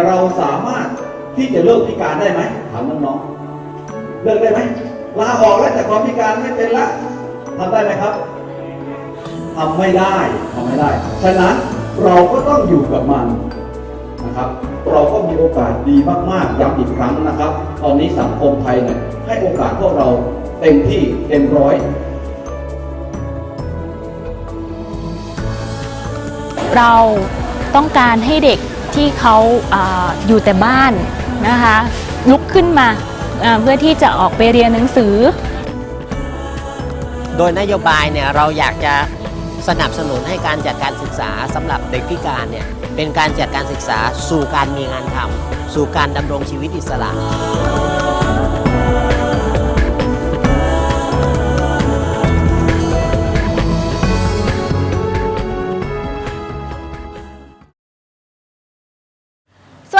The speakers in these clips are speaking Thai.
แต่เราสามารถที่จะเลิกพิการได้ไหมถามน้องๆเลิกได้ไหมลาออกแล้วจากความพิการไม่เป็นละทำได้ไหมครับทำไม่ได้ทำไม่ได้ ฉะนั้นเราก็ต้องอยู่กับมันนะครับ เราก็มีโอกาสดีมากๆย้ำอีกครั้งนะครับ ตอนนี้สังคมไทยเนี่ยให้โอกาสพวกเราเต็มที่เต็มร้อยเราต้องการให้เด็ก ที่เขาอยู่แต่บ้านนะคะลุกขึ้นมาอ่าเพื่อที่จะออกไปเรียนหนังสือ โดยนโยบายเนี่ยเราอยากจะสนับสนุนให้การจัดการศึกษาสำหรับเด็กพิการเนี่ยเป็นการจัดการศึกษาสู่การมีงานทำสู่การดำรงชีวิตอิสระ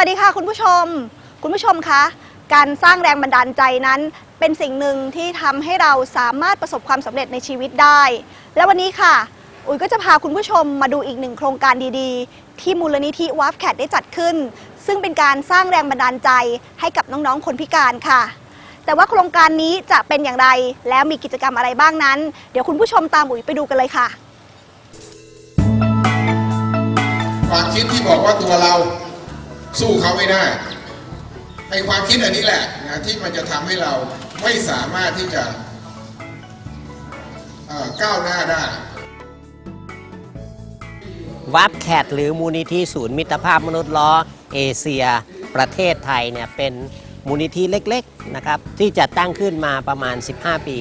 วัสดีค่ะคุณผู้ชม คุณผู้ชมคะการสร้างแรงบันดาลใจนั้น เป็นสิ่งหนึ่งที่ทำให้เราสามารถประสบความสำเร็จในชีวิตได้ และวันนี้ค่ะ อุ๋ยก็จะพาคุณผู้ชมมาดูอีกหนึ่งโครงการดีๆ ที่มูลนิธิวัฟแคทได้จัดขึ้น ซึ่งเป็นการสร้างแรงบันดาลใจให้กับน้องๆคนพิการค่ะ แต่ว่าโครงการนี้จะเป็นอย่างไรแล้วมีกิจกรรมอะไรบ้างนั้น เดี๋ยวคุณผู้ชมตามอุ๋ยไปดูกันเลยค่ะความคิดที่บอกว่าตัวเรา สู้เขาไม่ได้ไอความคิดอันนี้แหละนะที่มันจะทำให้เราไม่สามารถที่จะก้าวหน้าได้วับแคทหรือมูลนิธิศูนย์มิตรภาพมนุษย์ล้อเอเชีย ประเทศไทยเนี่ยเป็นมูลนิธิเล็กๆนะครับที่จะตั้งขึ้นมาประมาณ 15 ปี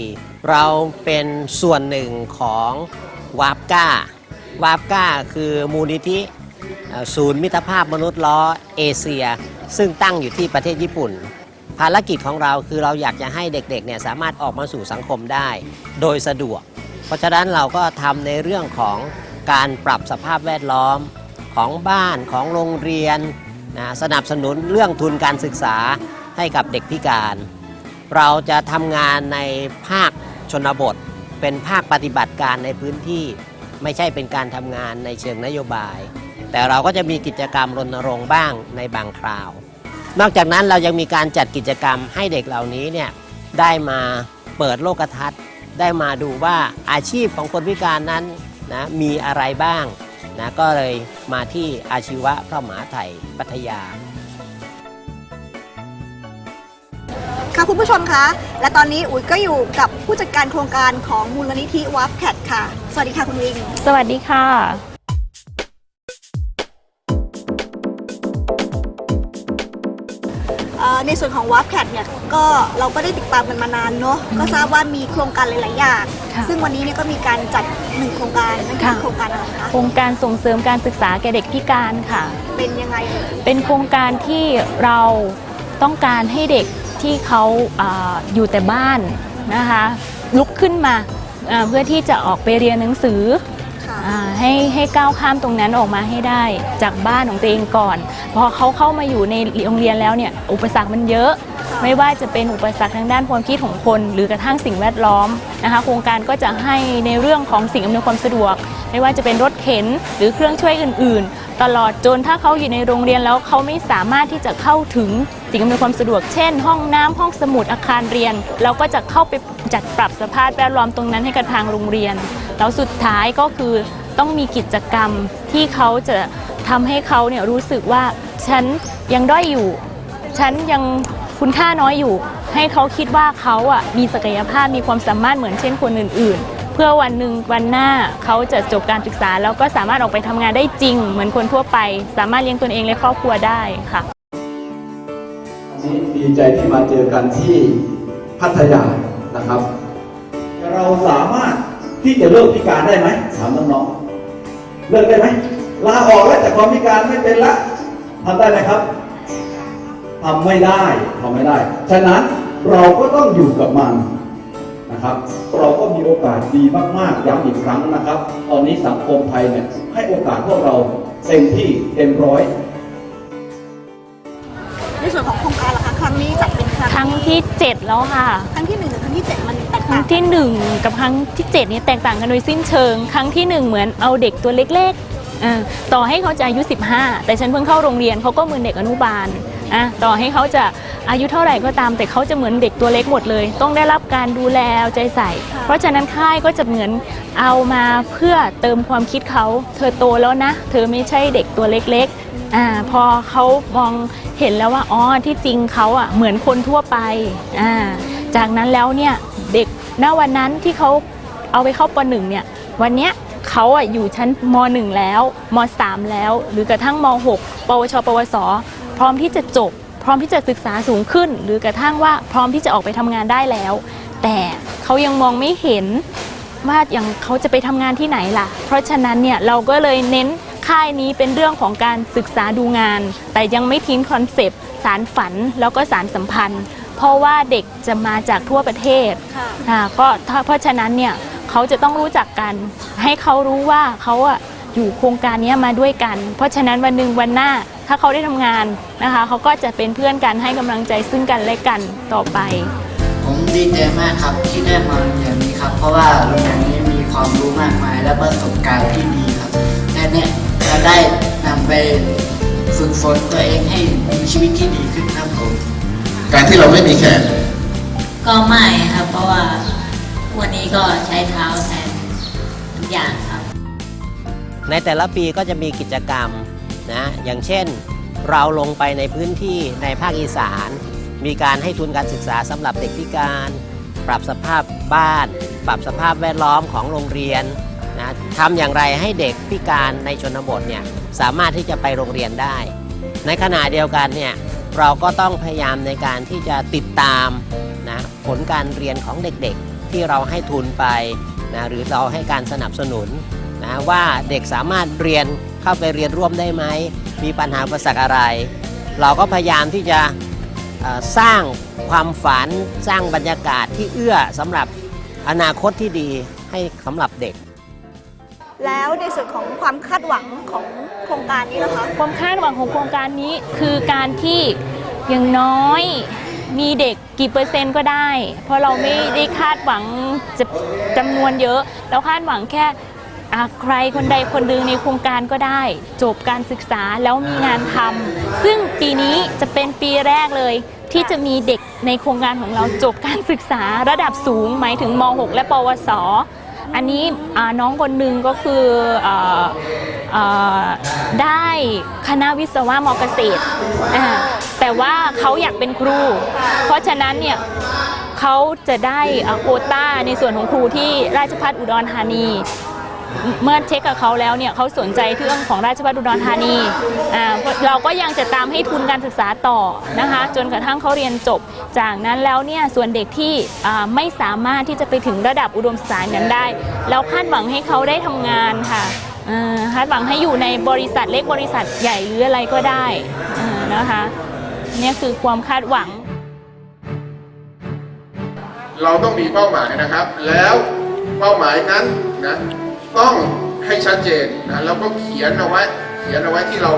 เราเป็นส่วนหนึ่งของวาบก้าวาบก้าคือมูลนิธิ ศูนย์มิตรภาพมนุษย์ล้อเอเชีย ซึ่งตั้งอยู่ที่ประเทศญี่ปุ่น ภารกิจของเราคือเราอยากจะให้เด็กๆเนี่ยสามารถออกมาสู่สังคมได้ โดยสะดวก เพราะฉะนั้นเราก็ทำในเรื่องของการปรับสภาพแวดล้อมของบ้านของโรงเรียนนะสนับสนุนเรื่องทุนการศึกษาให้กับเด็กพิการ เราจะทำงานในภาคชนบท เป็นภาคปฏิบัติการในพื้นที่ ไม่ใช่เป็นการทำงานในเชิงนโยบาย แต่เราก็จะมีกิจกรรมรณรงค์บ้างในบางคราว นอกจากนั้นเรายังมีการจัดกิจกรรมให้เด็กเหล่านี้เนี่ยได้มาเปิดโลกทัศน์ ได้มาดูว่าอาชีพของคนพิการนั้นนะมีอะไรบ้างนะก็เลยมาที่อาชีวะพระมหาไทยพัทยาค่ะคุณผู้ชมคะ และตอนนี้อุ๋ยก็อยู่กับผู้จัดการโครงการของมูลนิธิวัฟแคทค่ะ สวัสดีค่ะคุณวิง สวัสดีค่ะ ในส่วนของวัฟแคทเนี่ยก็เราก็ได้ติดตามกันมานานเนาะก็ทราบว่ามีโครงการหลาย ๆ อย่าง ค่ะซึ่งวันนี้เนี่ยก็มีการจัดหนึ่งโครงการนั่นคือค่ะ โครงการอะไรคะโครงการส่งเสริมการศึกษาแก่เด็กพิการค่ะ เป็นยังไงเอ่ยเป็นโครงการที่เราต้องการให้เด็กที่เขาอาอยู่แต่บ้านนะคะ ลุกขึ้นมาอ่าเพื่อที่จะออกไปเรียนหนังสือค่ะอ่า ให้ให้ก้าวข้ามตรงนั้นออกมาให้ได้จากบ้านของตัวเองก่อน พอเขาเข้ามาอยู่ในโรงเรียนแล้วเนี่ยอุปสรรคมันเยอะ ไม่ว่าจะเป็นอุปสรรคทางด้านความคิดของคน หรือกระทั่งสิ่งแวดล้อมนะคะโครงการก็จะให้ในเรื่องของสิ่งอำนวยความสะดวก ไม่ว่าจะเป็นรถเข็นหรือเครื่องช่วยอื่น ๆ ตลอดจนถ้าเขาอยู่ในโรงเรียนแล้วเขาไม่สามารถที่จะเข้าถึง สิ่งอำนวยความสะดวกเช่น ห้องน้ำห้องสมุดอาคารเรียน เราก็จะเข้าไปจัดปรับสภาพแวดล้อมตรงนั้นให้กับทางโรงเรียน แล้วสุดท้ายก็คือต้องมีกิจกรรมที่เขาจะทำให้เขาเนี่ยรู้สึกว่าฉันยังด้อยอยู่ ฉันยังคุณค่าน้อยอยู่ ให้เขาคิดว่าเขาอะมีศักยภาพมีความสามารถเหมือนเช่นคนอื่น ๆ เพื่อวันหนึ่งวันหน้าเขาจะจบการศึกษา แล้วก็สามารถออกไปทำงานได้จริง เหมือนคนทั่วไป สามารถเลี้ยงตนเองและครอบครัวได้ค่ะ วันนี้ดีใจที่มาเจอกันที่พัทยานะครับ เราสามารถที่จะเลิกพิการได้ไหมถามน้องๆเลิกได้ไหมลาออกแล้วจากความพิการไม่เป็นละทำได้ไหมครับทำไม่ได้ทำไม่ได้ ฉะนั้นเราก็ต้องอยู่กับมันนะครับ เราก็มีโอกาสดีมากๆย้ำอีกครั้งนะครับ ตอนนี้สังคมไทยเนี่ยให้โอกาสพวกเราเต็มที่เต็มร้อยในส่วนของโครงการล่ะ คะครั้งนี้จัดเป็นครั้งครั้งที่ 7 แล้วค่ะ ครั้งที่หนึ่งกับครั้งที่เจ็ดมันแตกครั้ต่างงที่1กับครั้งที่7เนี่ยแตกต่างกันโดยสิ้นเชิง ครั้งที่1เหมือนเอาเด็กตัวเล็กอ่าต่อให้เขาจะอายุ 15 แต่ฉันเพิ่งเข้าโรงเรียนเขาก็เหมือนเด็กอนุบาล อะต่อให้เขาจะอายุเท่าไหร่ก็ตาม แต่เขาจะเหมือนเด็กตัวเล็กหมดเลย ต้องได้รับการดูแลเอาใจใส่ เพราะฉะนั้นค่ายก็จะเหมือนเอามาเพื่อเติมความคิดเขา เธอโตแล้วนะ เธอไม่ใช่เด็กตัวเล็กๆอ่าพอเขามองเห็นแล้วว่าอ๋อที่จริงเขาอะเหมือนคนทั่วไปอ่าจากนั้นแล้วเนี่ยเด็กณวันนั้นที่เขาเอาไปเข้าปหนึ่งเนี่ยวันเนี้ยเขาอะอยู่ชั้นมหนึ่งแล้วมสามแล้ว หรือกระทั่งมหกปวช ปวส พร้อมที่จะจบ พร้อมที่จะศึกษาสูงขึ้น หรือกระทั่งว่าพร้อมที่จะออกไปทำงานได้แล้ว แต่เขายังมองไม่เห็นว่าอย่างเขาจะไปทำงานที่ไหนล่ะ เพราะฉะนั้นเนี่ยเราก็เลยเน้นค่ายนี้เป็นเรื่องของการศึกษาดูงาน แต่ยังไม่ทิ้งคอนเซปต์สารฝันแล้วก็สารสัมพันธ์ เพราะว่าเด็กจะมาจากทั่วประเทศค่ะอ่าก็ถ้าเพราะฉะนั้นเนี่ยเขาจะต้องรู้จักกัน ให้เขารู้ว่าเขาอะอยู่โครงการเนี้ยมาด้วยกัน เพราะฉะนั้นวันหนึ่งวันหน้า ถ้าเขาได้ทำงานนะคะเขาก็จะเป็นเพื่อนกันให้กำลังใจซึ่งกันและกันต่อไป ผมดีใจมากครับที่ได้มาโรงเรียนนี้ครับ เพราะว่าโรงเรียนนี้มีความรู้มากมาย และประสบการณ์ที่ดีครับและเนี่ยจะได้นำไปฝึกฝนตัวเองให้มีชีวิตที่ดีขึ้นครับผมการที่เราไม่มีแขนก็ไม่ครับ เพราะว่าวันนี้ก็ใช้เท้าแทนทุกอย่างครับ ในแต่ละปีก็จะมีกิจกรรม นะอย่างเช่นเราลงไปในพื้นที่ในภาคอีสาน มีการให้ทุนการศึกษาสำหรับเด็กพิการ ปรับสภาพบ้าน ปรับสภาพแวดล้อมของโรงเรียนนะทำอย่างไรให้เด็กพิการในชนบทเนี่ยสามารถที่จะไปโรงเรียนได้ ในขณะเดียวกันเนี่ยเราก็ต้องพยายามในการที่จะติดตามนะผลการเรียนของเด็กๆ ที่เราให้ทุนไปนะหรือเราให้การสนับสนุน นะว่าเด็กสามารถเรียนเข้าไปเรียนร่วมได้ไหม มีปัญหาอุประสักอะไร เราก็พยายามที่จะเอ่อสร้างความฝันสร้างบรรยากาศที่เอื้อสำหรับอนาคตที่ดีให้สำหรับเด็ก แล้วในส่วนของความคาดหวังของโครงการนี้นะคะความคาดหวังของโครงการนี้คือการที่อย่างน้อยมีเด็กกี่เปอร์เซ็นต์ก็ได้ เพราะเราไม่ได้คาดหวังจะจำนวนเยอะ เราคาดหวังแค่อะ ใครคนใดคนหนึ่งในโครงการก็ได้ จบการศึกษาแล้วมีงานทำซึ่งปีนี้จะเป็นปีแรกเลย ที่จะมีเด็กในโครงการของเราจบการศึกษาระดับสูง หมายถึงม .6 และปวสอันนี้น้องคนหนึ่งก็คือออได้คณะวิศวะมเกษตร แต่ว่าเขาอยากเป็นครู เพราะฉะนั้นเนี่ยเขาจะได้โควต้าในส่วนของครูที่ราชภัฏอุดรธานี เมื่อเช็คกับเขาแล้วเนี่ยเขาสนใจเรื่องของราชภัฏอุดรธานีอ่าเราก็ยังจะตามให้ทุนการศึกษาต่อนะคะ จนกระทั่งเขาเรียนจบ จากนั้นแล้วเนี่ยส่วนเด็กที่อ่าไม่สามารถที่จะไปถึงระดับอุดมศึกษานั้นได้ เราคาดหวังให้เขาได้ทำงานค่ะอ่าคาดหวังให้อยู่ในบริษัทเล็กบริษัทใหญ่หรืออะไรก็ได้นะคะเนี่ยคือความคาดหวัง เราต้องมีเป้าหมายนะครับ แล้วเป้าหมายนั้นนะ ต้องให้ชัดเจนนะแล้วก็เขียนเอาไว้ เขียนเอาไว้ที่เรา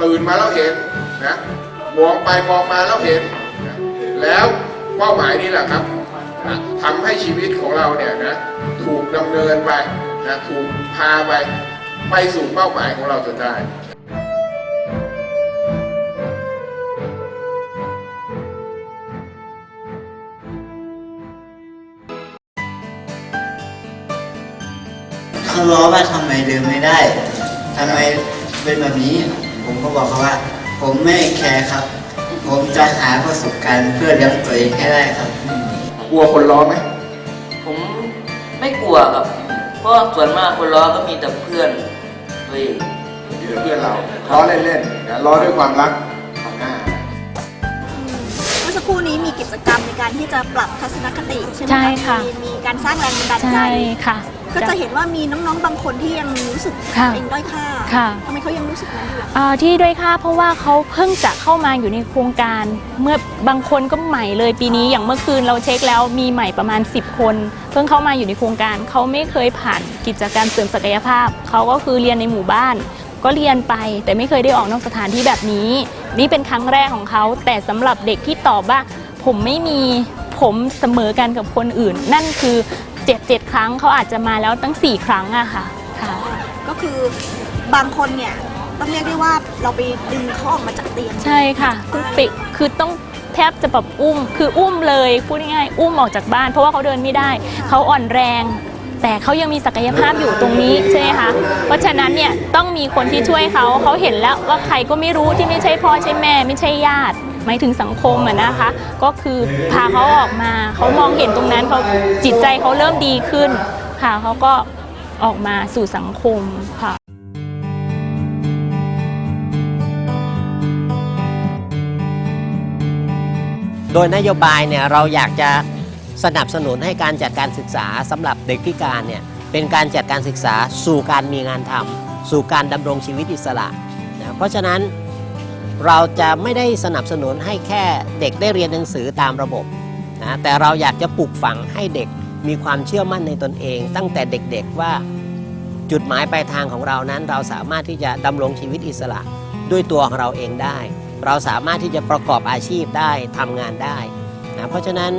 ตื่นมาแล้วเห็นนะมองไปมองมาแล้วเห็นนะแล้วเป้าหมายนี่แหละครับนะทำให้ชีวิตของเราเนี่ยนะถูกดำเนินไปนะถูกพาไป ไปสู่เป้าหมายของเราจนได้ เขาล้อว่าทำไมเดินไม่ได้ทำไมเป็นแบบนี้ ผมก็บอกเขาว่า ผมไม่แคร์ครับ ผมจะหาประสบการณ์เพื่อเลี้ยงตัวเองให้ได้ครับ กลัวคนล้อไหมผมไม่กลัวครับ เพราะส่วนมากคนล้อก็มีแต่เพื่อนตัวเองมีแต่เพื่อนเราล้อเล่นๆนะล้อด้วยความรักอ่าเมื่อสักครู่นี้มีกิจกรรมในการที่จะปรับทัศนคติใช่ไหมใช่ค่ะ มีมีการสร้างแรงบันดาลใจ ใช่ค่ะ ก็จะเห็นว่ามีน้องๆ บางคนที่ยังรู้สึกค่ะตัวเองด้อยค่าค่ะ ทำไมเขายังรู้สึกนั้นอยู่ล่ะ อ่าที่ด้วยค่าเพราะว่าเขาเพิ่งจะเข้ามาอยู่ในโครงการ เมื่อบางคนก็ใหม่เลยปีนี้อย่างเมื่อคืนเราเช็คแล้วมีใหม่ประมาณ 10 คน เพิ่งเข้ามาอยู่ในโครงการเขาไม่เคยผ่านกิจการเสริมศักยภาพเขาก็คือเรียนในหมู่บ้าน ก็เรียนไป แต่ไม่เคยได้ออกนอกสถานที่แบบนี้ นี่เป็นครั้งแรกของเขาแต่สำหรับเด็กที่ตอบว่า ผมไม่มีผมเสมอกันกับคนอื่น นั่นคือ เจ็ดเจ็ดครั้งเขาอาจจะมาแล้วตั้ง4ครั้งอะค่ะค่ะ ก็คือบางคนเนี่ยต้องเรียกได้ว่าเราไปดึงเขาออกมาจากเตียงใช่ค่ะคือปิคือต้องแทบจะแบบอุ้ม คืออุ้มเลยพูดง่ายๆอุ้มออกจากบ้าน เพราะว่าเขาเดินไม่ได้ เขาอ่อนแรง แต่เขายังมีศักยภาพอยู่ตรงนี้ใช่ไหมคะเพราะฉะนั้นเนี่ยต้องมีคนที่ช่วยเขาเขาเห็นแล้วว่าใครก็ไม่รู้ที่ไม่ใช่พ่อใช่แม่ ไม่ใช่ญาติ หมายถึงสังคมอะนะคะ ก็คือพาเขาออกมาเขามองเห็นตรงนั้นเขาจิตใจเขาเริ่มดีขึ้นค่ะเขาก็ออกมาสู่สังคมค่ะโดยนโยบายเนี่ยเราอยากจะสนับสนุนให้การจัดการศึกษาสำหรับเด็กพิการเนี่ยเป็นการจัดการศึกษาสู่การมีงานทำสู่การดำรงชีวิตอิสระนะเพราะฉะนั้น เราจะไม่ได้สนับสนุนให้แค่เด็กได้เรียนหนังสือตามระบบนะแต่เราอยากจะปลูกฝังให้เด็กมีความเชื่อมั่นในตนเอง ตั้งแต่เด็กๆว่าจุดหมายปลายทางของเรานั้น เราสามารถที่จะดำรงชีวิตอิสระด้วยตัวของเราเองได้ เราสามารถที่จะประกอบอาชีพได้ทำงานได้นะเพราะฉะนั้น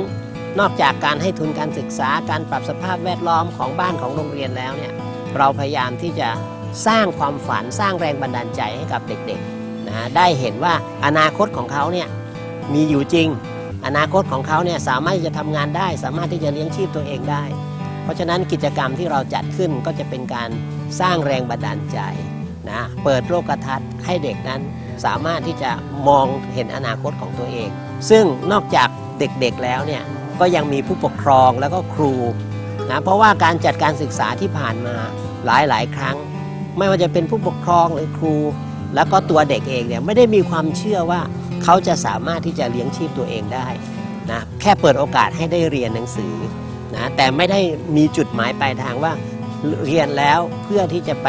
นอกจากการให้ทุนการศึกษาการปรับสภาพแวดล้อมของบ้านของโรงเรียนแล้วเนี่ยเราพยายามที่จะสร้างความฝันสร้างแรงบันดาลใจให้กับเด็กๆ นะได้เห็นว่าอนาคตของเขาเนี่ยมีอยู่จริง อนาคตของเขาเนี่ยสามารถที่จะทำงานได้ สามารถที่จะเลี้ยงชีพตัวเองได้ เพราะฉะนั้นกิจกรรมที่เราจัดขึ้นก็จะเป็นการสร้างแรงบันดาลใจนะเปิดโลกทัศน์ให้เด็กนั้นสามารถที่จะมองเห็นอนาคตของตัวเอง ซึ่งนอกจากเด็กๆแล้วเนี่ยก็ยังมีผู้ปกครองแล้วก็ครูนะเพราะว่าการจัดการศึกษาที่ผ่านมาหลายๆ ครั้ง ไม่ว่าจะเป็นผู้ปกครองหรือครู แล้วก็ตัวเด็กเองเนี่ยไม่ได้มีความเชื่อว่าเขาจะสามารถที่จะเลี้ยงชีพตัวเองได้นะแค่เปิดโอกาสให้ได้เรียนหนังสือนะแต่ไม่ได้มีจุดหมายปลายทางว่าเรียนแล้วเพื่อที่จะไป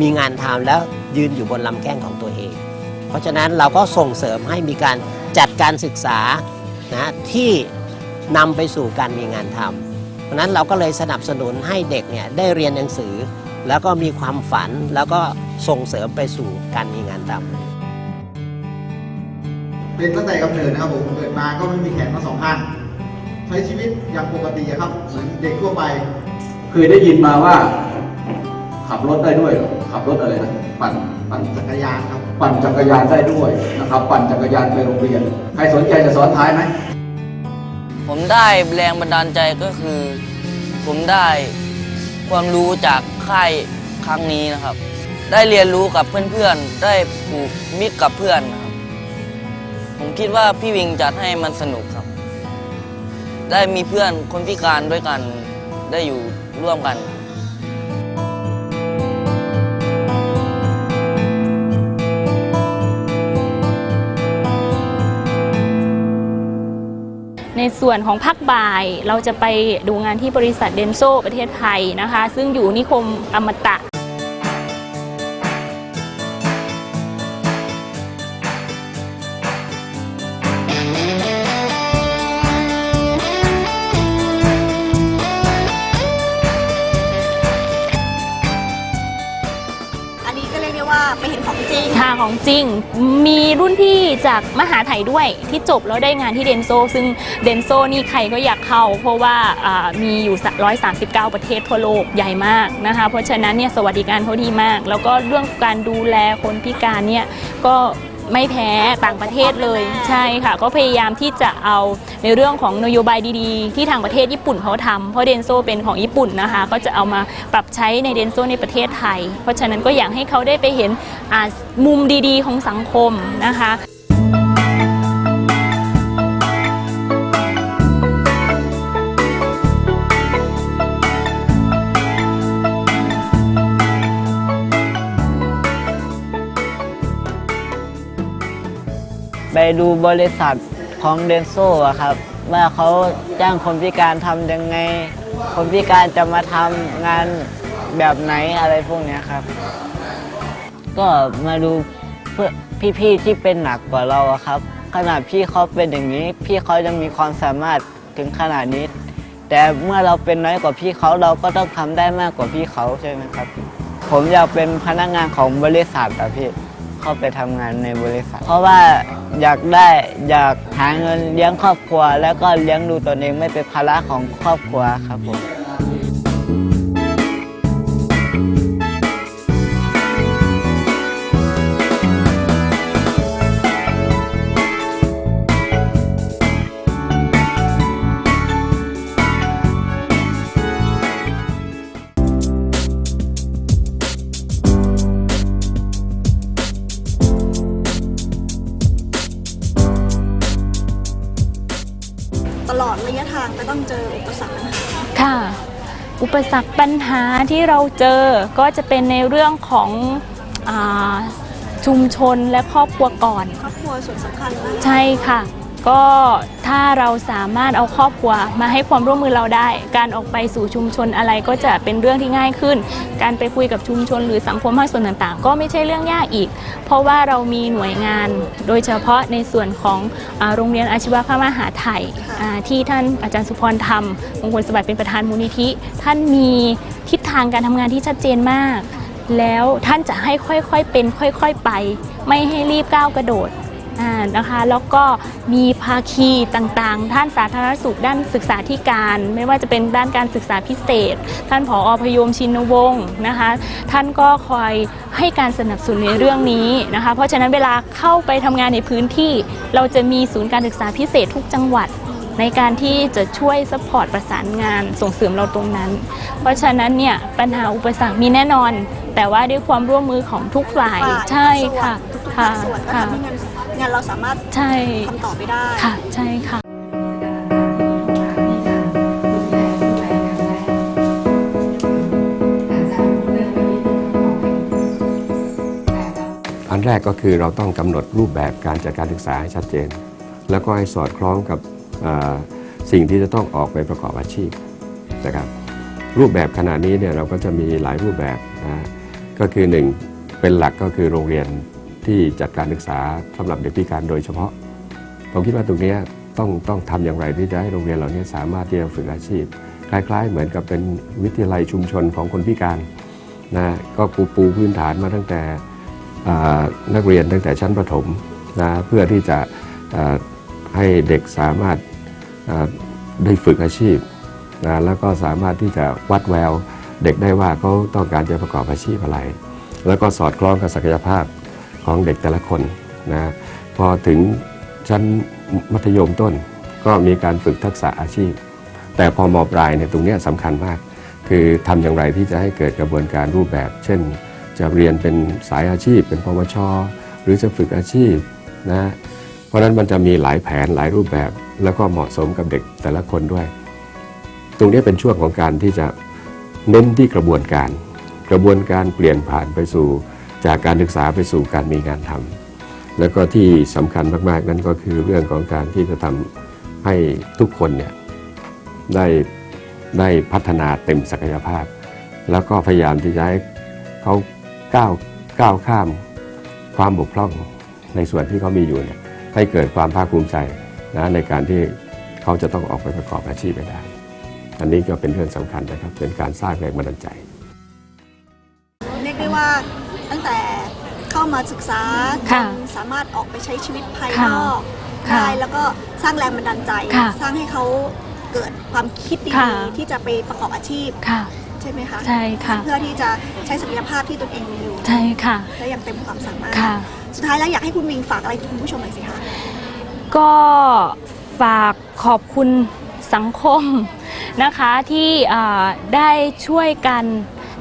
มีงานทำแล้วยืนอยู่บนลำแข้งของตัวเอง เพราะฉะนั้นเราก็ส่งเสริมให้มีการจัดการศึกษานะที่นำไปสู่การมีงานทำเพราะฉะนั้นเราก็เลยสนับสนุนให้เด็กเนี่ยได้เรียนหนังสือ แล้วก็มีความฝันแล้วก็ส่งเสริมไปสู่การมีงานทำเป็นตั้งแต่กำเนิดนะครับผมเกิดมาก็ไม่มีแขนทั้งสองข้างใช้ชีวิตอย่างปกติอะครับ เหมือนเด็กทั่วไป เคยได้ยินมาว่า ขับรถได้ด้วยเหรอขับรถอะไรนะปั่นปั่นจักรยานครับ ปั่นจักรยานได้ด้วยนะครับ ปั่นจักรยานไปโรงเรียน ใครสนใจจะซ้อนท้ายไหมผมได้แรงบันดาลใจก็คือ ผมได้ ความรู้จากค่ายครั้งนี้นะครับ ได้เรียนรู้กับเพื่อนๆ ได้ผูกมิตรกับเพื่อนนะครับ ผมคิดว่าพี่วิงจัดให้มันสนุกครับ ได้มีเพื่อนคนพิการด้วยกันได้อยู่ร่วมกัน ในส่วนของภาคบ่ายเราจะไปดูงานที่บริษัทเดนโซประเทศไทยนะคะ ซึ่งอยู่นิคมอมตะ ไปเห็นของจริงทางของจริง มีรุ่นพี่จากมหาไทยด้วยที่จบแล้วได้งานที่เดนโซ ซึ่งเดนโซนี่ใครก็อยากเข้า เพราะว่าอ่ามีอยู่ 139 ประเทศทั่วโลกใหญ่มากนะคะ เพราะฉะนั้นเนี่ยสวัสดิการเขาดีมาก แล้วก็เรื่องการดูแลคนพิการเนี่ยก็ ไม่แพ้ต่างประเทศเลยใช่ค่ะ ก็พยายามที่จะเอาในเรื่องของนโยบายดีๆ ที่ทางประเทศญี่ปุ่นเขาทำเพราะเดนโซเป็นของญี่ปุ่นนะคะ ก็จะเอามาปรับใช้ในเดนโซในประเทศไทย เพราะฉะนั้นก็อยากให้เขาได้ไปเห็นอ่ามุมดีๆ ของสังคมนะคะ ดูบริษัทของเดนโซอะครับ ว่าเขาจ้างคนพิการทำยังไง คนพิการจะมาทำงานแบบไหนอะไรพวกนี้ครับ ก็มาดูเพื่อพี่ๆที่เป็นหนักกว่าเราอะครับ ขนาดพี่เขาเป็นอย่างนี้ พี่เขายังมีความสามารถถึงขนาดนี้ แต่เมื่อเราเป็นน้อยกว่าพี่เขาเราก็ต้องทำได้มากกว่าพี่เขาใช่ไหมครับ ผมอยากเป็นพนักงานของบริษัทอะพี่ เข้าไปทำงานในบริษัท เพราะว่าอยากได้อยากหาเงินเลี้ยงครอบครัว แล้วก็เลี้ยงดูตนเองไม่เป็นภาระของครอบครัวครับผม ที่เราเจอก็จะเป็นในเรื่องของอาชุมชนและครอบครัวก่อน ครอบครัวส่วนสำคัญมากใช่ค่ะ ก็ถ้าเราสามารถเอาครอบครัวมาให้ความร่วมมือเราได้ การออกไปสู่ชุมชนอะไรก็จะเป็นเรื่องที่ง่ายขึ้น การไปคุยกับชุมชนหรือสังคมภาคส่วนต่างๆ ก็ไม่ใช่เรื่องยากอีก เพราะว่าเรามีหน่วยงาน โดยเฉพาะในส่วนของอโรงเรียนอาชีวะพระมหาไทยที่ท่านอาจารย์สุพรธรรมมงคลสวัสดิ์เป็นประธานมูลนิธิ ท่านมีทิศทางการทำงานที่ชัดเจนมาก แล้วท่านจะให้ค่อยๆเป็น ค่อย ๆ ไป ไม่ให้รีบก้าวกระโดด นะคะ แล้วก็มีภาคีต่างๆ ท่านสาธารณสุขด้านศึกษาธิการ ไม่ว่าจะเป็นด้านการศึกษาพิเศษ ท่านผอพยมชินวงศ์นะคะ ท่านก็คอยให้การสนับสนุนในเรื่องนี้นะคะ เพราะฉะนั้นเวลาเข้าไปทำงานในพื้นที่ เราจะมีศูนย์การศึกษาพิเศษทุกจังหวัดในการที่จะช่วยสปอร์ตประสานงานส่งเสริมเราตรงนั้น เพราะฉะนั้นเนี่ยปัญหาอุปสรรคมีแน่นอน แต่ว่าด้วยความร่วมมือของทุกฝ่ายฝ่ายใช่ค่ะทุกๆค่ะภาคส่วนก็ค่ะทำให้ งานงานเราสามารถใช่ทำต่อไปได้ ค่ะ ใช่ค่ะ อันแรกก็คือเราต้องกำหนดรูปแบบการจัดการศึกษาให้ชัดเจน แล้วก็ให้สอดคล้องกับเอ่อสิ่งที่จะต้องออกไปประกอบอาชีพนะครับ รูปแบบขณะนี้เนี่ยเราก็จะมีหลายรูปแบบนะก็คือหนึ่งเป็นหลักก็คือโรงเรียน ที่จัดการศึกษาสำหรับเด็กพิการโดยเฉพาะ ผมคิดว่าตรงนี้ต้องต้องทำอย่างไรที่จะให้โรงเรียนเหล่านี้สามารถที่จะฝึกอาชีพ คล้าย ๆ เหมือนกับเป็นวิทยาลัยชุมชนของคนพิการนะก็ปูปูพื้นฐานมาตั้งแต่นักเรียนตั้งแต่ชั้นประถมนะเพื่อที่จะให้เด็กสามารถได้ฝึกอาชีพนะแล้วก็สามารถที่จะวัดแวว เด็กได้ว่าเขาต้องการจะประกอบอาชีพอะไร แล้วก็สอดคล้องกับศักยภาพ ของเด็กแต่ละคนนะพอถึงชั้นมัธยมต้นก็มีการฝึกทักษะอาชีพ แต่พอมอปลายเนี่ยตรงนี้สำคัญมาก คือทำอย่างไรที่จะให้เกิดกระบวนการรูปแบบ เช่น จะเรียนเป็นสายอาชีพ เป็นปวช หรือจะฝึกอาชีพนะเพราะนั้นมันจะมีหลายแผนหลายรูปแบบ แล้วก็เหมาะสมกับเด็กแต่ละคนด้วย ตรงนี้เป็นช่วงของการที่จะเน้นที่กระบวนการ กระบวนการเปลี่ยนผ่านไปสู่ จากการศึกษาไปสู่การมีงานทำแล้วก็ที่สำคัญมากๆ นั้นก็คือเรื่องของการที่จะทำให้ทุกคนเนี่ยได้ได้พัฒนาเต็มศักยภาพ แล้วก็พยายามที่จะให้เขาก้าวก้าวข้ามความบกพร่องในส่วนที่เขามีอยู่เนี่ยให้เกิดความภาคภูมิใจนะในการที่เขาจะต้องออกไปประกอบอาชีพไปได้ อันนี้ก็เป็นเรื่องสำคัญนะครับ เป็นการสร้างแรงบันดาลใจ เรียกได้ว่า ตั้งแต่เข้ามาศึกษาค่ะจนสามารถออกไปใช้ชีวิตภายค่ะนอกค่ะได้แล้วก็สร้างแรงบันดาลใจ ค่ะสร้างให้เขาเกิดความคิดดีค่ะๆที่จะไปประกอบอาชีพค่ะ ใช่ไหมคะ ใช่ค่ะ เพื่อที่จะใช้ศักยภาพที่ตนเองมีอยู่ ใช่ค่ะได้อย่างเต็มความสามารถ ค่ะ สุดท้ายแล้วอยากให้คุณมิงฝากอะไรถึงคุณผู้ชมหน่อยสิคะ ก็ฝากขอบคุณสังคมนะคะที่อ่าได้ช่วยกัน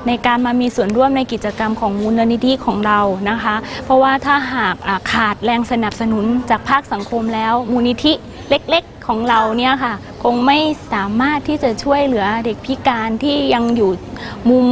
ในการมามีส่วนร่วมในกิจกรรมของมูลนิธิของเรานะคะ เพราะว่าถ้าหากขาดแรงสนับสนุนจากภาคสังคมแล้ว มูลนิธิเล็กๆของเราเนี่ยค่ะ คงไม่สามารถที่จะช่วยเหลือเด็กพิการที่ยังอยู่มุม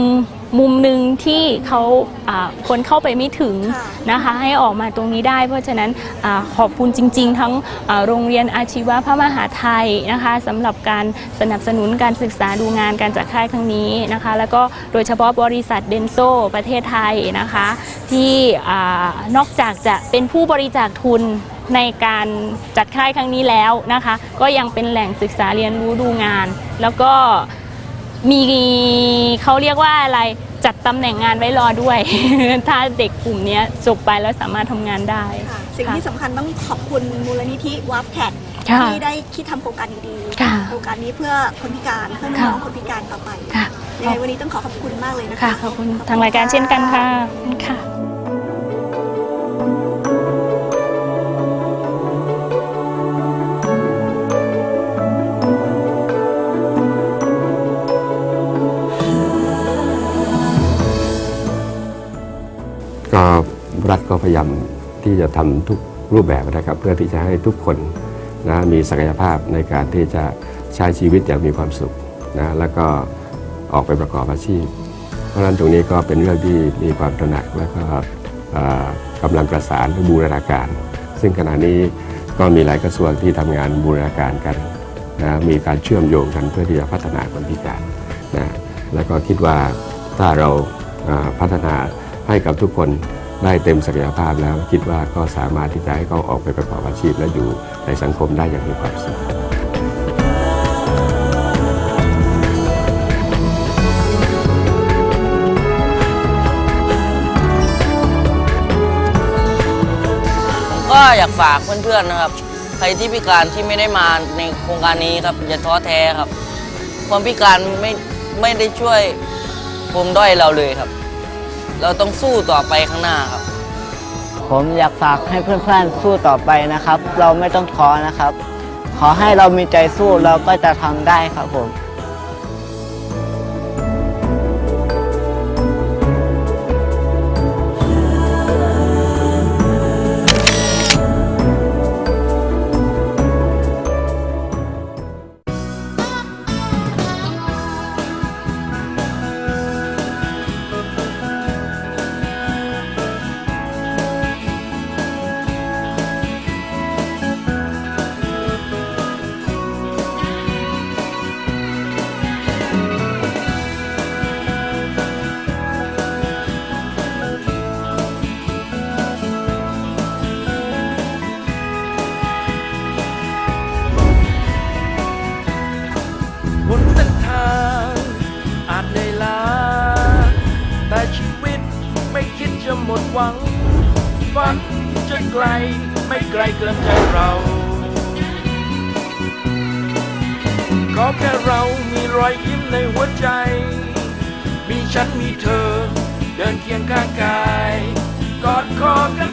มุมหนึ่งที่เขาอ่าคนเข้าไปไม่ถึงค่ะนะคะให้ออกมาตรงนี้ได้ เพราะฉะนั้นอาขอบคุณจริง ๆ ทั้งอ่าโรงเรียนอาชีวะพระมหาไทยนะคะสำหรับการสนับสนุนการศึกษาดูงานการจัดค่ายครั้งนี้นะคะ แล้วก็โดยเฉพาะบริษัทเดนโซประเทศไทยนะคะ ที่อานอกจากจะเป็นผู้บริจาคทุนในการจัดค่ายครั้งนี้แล้วนะคะ ก็ยังเป็นแหล่งศึกษาเรียนรู้ดูงาน แล้วก็ มีเขาเรียกว่าอะไรจัดตำแหน่งงานไว้รอด้วย ถ้าเด็กกลุ่มเนี้ยจบไปแล้วสามารถทำงานได้ ค่ะสิ่งค่ะที่สำคัญต้องขอบคุณมูลนิธิวับแคทค่ะที่ได้คิดทำโครงการดีค่ะๆโครงการนี้เพื่อคนพิการเพื่อน้องๆคนพิการต่อไปค่ะ ยังไงวันนี้ต้องขอขอบคุณมากเลยนะคะค่ะขอบคุณทางรายการเช่นกันค่ะขอบคุณค่ะ รัฐก็พยายามที่จะทำทุกรูปแบบนะครับเพื่อที่จะให้ทุกคนนะมีศักยภาพในการที่จะใช้ชีวิตอย่างมีความสุขนะแล้วก็ออกไปประกอบอาชีพ เพราะฉะนั้นตรงนี้ก็เป็นเรื่องที่มีความตระหนักแล้วก็กำลังประสานบูรณาการ ซึ่งขณะนี้ก็มีหลายกระทรวงที่ทำงานบูรณาการกันนะมีการเชื่อมโยงกันเพื่อที่จะพัฒนาคนพิการนะแล้วก็คิดว่าถ้าเราพัฒนาให้กับทุกคน ได้เต็มศักยภาพแล้วคิดว่าก็สามารถที่จะให้เขาออกไปประกอบอาชีพ และอยู่ในสังคมได้อย่างมีความสุขก็อยากฝากเพื่อนๆนะครับ ใครที่พิการที่ไม่ได้มาในโครงการนี้ครับอย่าท้อแท้ครับ ความพิการไม่ไม่ได้ช่วยปมด้อยเราเลยครับ เราต้องสู้ต่อไปข้างหน้าครับ ผมอยากฝากให้เพื่อนๆสู้ต่อไปนะครับ เราไม่ต้องท้อนะครับ ขอให้เรามีใจสู้เราก็จะทำได้ครับผม หวัง ฝันจะไกลไม่ไกลเกินใจเราขอแค่เรามีรอยยิ้มในหัวใจ มีฉันมีเธอ เดินเคียงข้างกาย กอดคอกัน